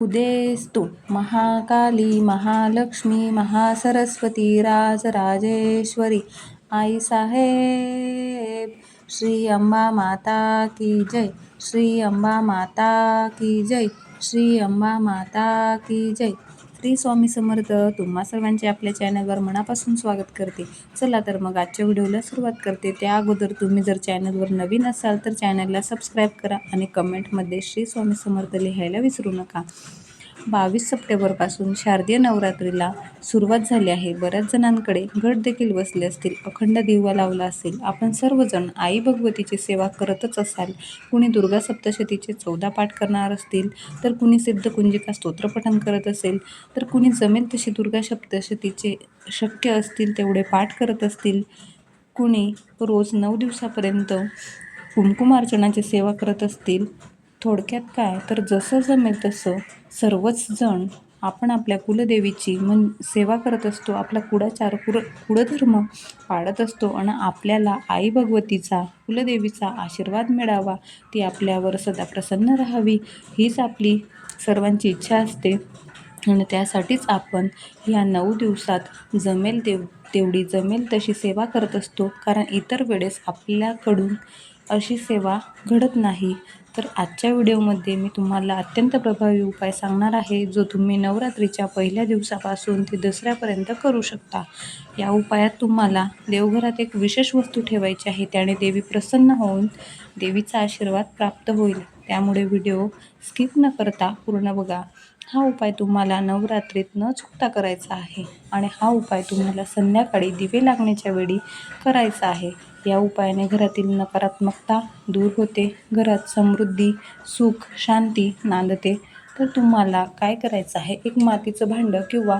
उदेस्तु। महाकाली महालक्ष्मी महासरस्वती राजराजेश्वरी। आई साहेब श्री अंबा माता की जय। श्री अंबा माता की जय। श्री अंबा माता की जय। श्री स्वामी समर्थ तुम्हा सर्वांचे आपल्या चॅनलवर मनापासून स्वागत करते. चला तर मग आजच्या व्हिडिओला सुरुवात करते. त्या अगोदर तुम्ही जर चॅनलवर नवीन असाल तर चॅनलला सबस्क्राईब करा आणि कमेंटमध्ये श्री स्वामी समर्थ लिहायला विसरू नका. बावीस सप्टेंबरपासून शारदीय नवरात्रीला सुरुवात झाली आहे. बऱ्याच जणांकडे घट देखील बसले असतील. अखंड दिवा लावला असेल. आपण सर्वजण आई भगवतीची सेवा करतच असाल. कुणी दुर्गा सप्तशतीचे चौदा पाठ करणार असतील तर कुणी सिद्धकुंजिका स्तोत्रपठन करत असेल तर कुणी जमेल तशी दुर्गा सप्तशतीचे शक्य असतील तेवढे पाठ करत असतील कुणी रोज नऊ दिवसापर्यंत कुंकुमार्चनाची सेवा करत असतील थोडक्यात काय? तर जसं जमेल तसं सर्वच जण आपण आपल्या कुलदेवीची मन सेवा करत असतो आपला कुडाचार कुर कुळधर्म पाळत असतो आणि आपल्याला आई भगवतीचा कुलदेवीचा आशीर्वाद मिळावा ती आपल्यावर सदा प्रसन्न राहावी हीच आपली सर्वांची इच्छा असते. आणि त्यासाठीच आपण ह्या नऊ दिवसात जमेल तेव तेवढी जमेल तशी सेवा करत असतो. कारण इतर वेळेस आपल्याकडून अशी सेवा घडत नाही. तर आजच्या व्हिडिओमध्ये मी तुम्हाला अत्यंत प्रभावी उपाय सांगणार आहे जो तुम्ही नवरात्रीच्या पहिल्या दिवसापासून ते दसऱ्यापर्यंत करू शकता. या उपायात तुम्हाला देवघरात एक विशेष वस्तू ठेवायची आहे त्याने देवी प्रसन्न होऊन देवीचा आशीर्वाद प्राप्त होईल. त्यामुळे व्हिडिओ स्किप न करता पूर्ण बघा. हा उपाय तुम्हाला नवरात्रीत न चुकता करायचा आहे आणि हा उपाय तुम्हाला संध्याकाळी दिवे लागण्याच्या वेळी करायचा आहे. या उपायाने घरातील नकारात्मकता दूर होते घरात समृद्धी सुख शांती नांदते. तर तुम्हाला काय करायचं आहे? एक मातीचं भांडं किंवा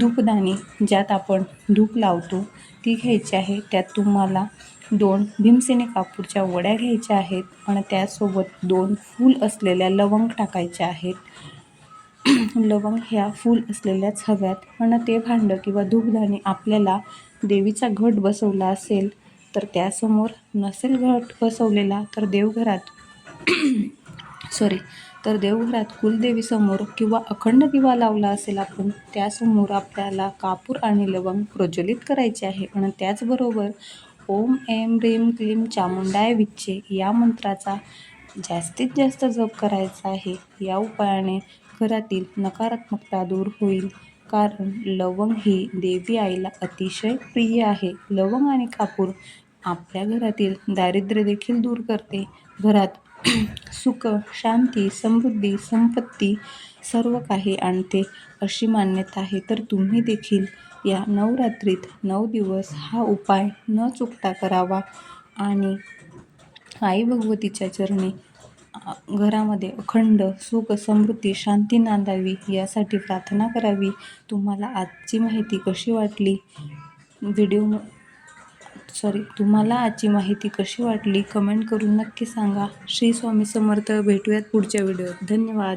धूपदाणी ज्यात आपण धूप लावतो ती घ्यायची आहे. त्यात तुम्हाला दोन भीमसेने कापूरच्या वड्या घ्यायच्या आहेत आणि त्यासोबत दोन फूल असलेल्या लवंग टाकायच्या आहेत. लवंग ह्या फूल असलेल्याच हव्यात. आणि ते भांडं किंवा धूपदाणी आपल्याला देवीचा घट बसवला असेल तर त्यासमोर नसेल घट बसवलेला तर देवघरात सॉरी तर देवघरात कुलदेवीसमोर किंवा अखंड दिवा लावला असेल आपण त्यासमोर आपल्याला कापूर आणि लवंग प्रज्वलित करायचे आहे. आणि त्याचबरोबर ओम एम रीम क्लीम चामुंडाय विच्चे या मंत्राचा जास्तीत जास्त जप करायचा आहे. या उपायाने घरातील नकारात्मकता दूर होईल. कारण लवंग ही देवी आईला अतिशय प्रिय आहे. लवंग आणि कापूर आपल्या घरातील दारिद्र्य देखील दूर करते. घरात सुख शांती समृद्धी संपत्ती सर्व काही आणते अशी मान्यता आहे. तर तुम्ही देखील या नवरात्रीत नऊ दिवस हा उपाय न चुकता करावा आणि आई भगवतीच्या चरणी घरामध्ये अखंड सुख समृद्धी शांती नांदावी यासाठी प्रार्थना करावी. तुम्हाला आजची माहिती कशी वाटली? व्हिडिओ सॉरी तुम्हाला आजची माहिती कशी वाटली? कमेंट करून नक्की सांगा. श्री स्वामी समर्थ भेटूयात पुढच्या व्हिडिओत. धन्यवाद.